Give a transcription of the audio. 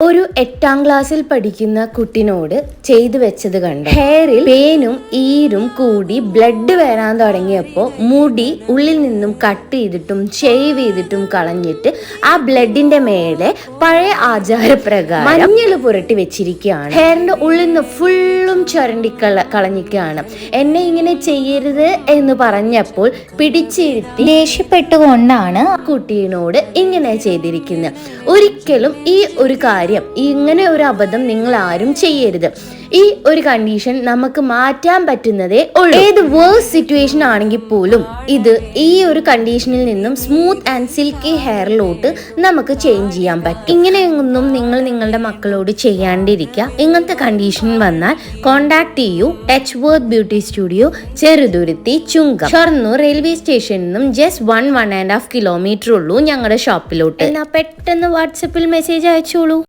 ഒരു എട്ടാം ക്ലാസ്സിൽ പഠിക്കുന്ന കുട്ടിനോട് ചെയ്തു വെച്ചത് കണ്ടു. ഹെയറിൽ പേനും ഈരും കൂടി ബ്ലഡ് വരാൻ തുടങ്ങിയപ്പോൾ മുടി ഉള്ളിൽ നിന്നും കട്ട് ചെയ്തിട്ടും ഷേവ് ചെയ്തിട്ടും കളഞ്ഞിട്ട് ആ ബ്ലഡിന്റെ മേലെ പഴയ ആചാരപ്രകാരം മഞ്ഞൾ പുരട്ടി വെച്ചിരിക്കുകയാണ്. ഹെയറിന്റെ ഉള്ളിൽ നിന്ന് ഫുള്ളും ചുരണ്ടി കള കളഞ്ഞിരിക്കുകയാണ്. എന്നെ ഇങ്ങനെ ചെയ്യരുത് എന്ന് പറഞ്ഞപ്പോൾ പിടിച്ചിരുത്തി ദേഷ്യപ്പെട്ടുകൊണ്ടാണ് ആ കുട്ടീനോട് ഇങ്ങനെ ചെയ്തിരിക്കുന്നത്. ഒരിക്കലും ഈ ഒരു കാര്യം ഇങ്ങനെ ഒരു അബദ്ധം നിങ്ങൾ ആരും ചെയ്യരുത്. ഈ ഒരു കണ്ടീഷൻ നമുക്ക് മാറ്റാൻ പറ്റുന്നതേ ഉള്ളൂ. ഏത് വേഴ്സ് സിറ്റുവേഷൻ ആണെങ്കിൽ പോലും ഇത് ഈ ഒരു കണ്ടീഷനിൽ നിന്നും സ്മൂത്ത് ആൻഡ് സിൽക്കി ഹെയറിലോട്ട് നമുക്ക് ചേഞ്ച് ചെയ്യാൻ പറ്റും. ഇങ്ങനെയൊന്നും നിങ്ങൾ നിങ്ങളുടെ മക്കളോട് ചെയ്യാണ്ടിരിക്കുക. ഇങ്ങനത്തെ കണ്ടീഷൻ വന്നാൽ കോണ്ടാക്ട് ചെയ്യൂ. Touch worth beauty studio Cheruthuruthy ചുങ്ക. Shoranur railway സ്റ്റേഷനിൽ നിന്നും just one one and half kilometre ഉള്ളൂ ഞങ്ങളുടെ ഷോപ്പിലോട്ട് എന്നാ പെട്ടെന്ന് വാട്സപ്പിൽ മെസ്സേജ് അയച്ചോളൂ.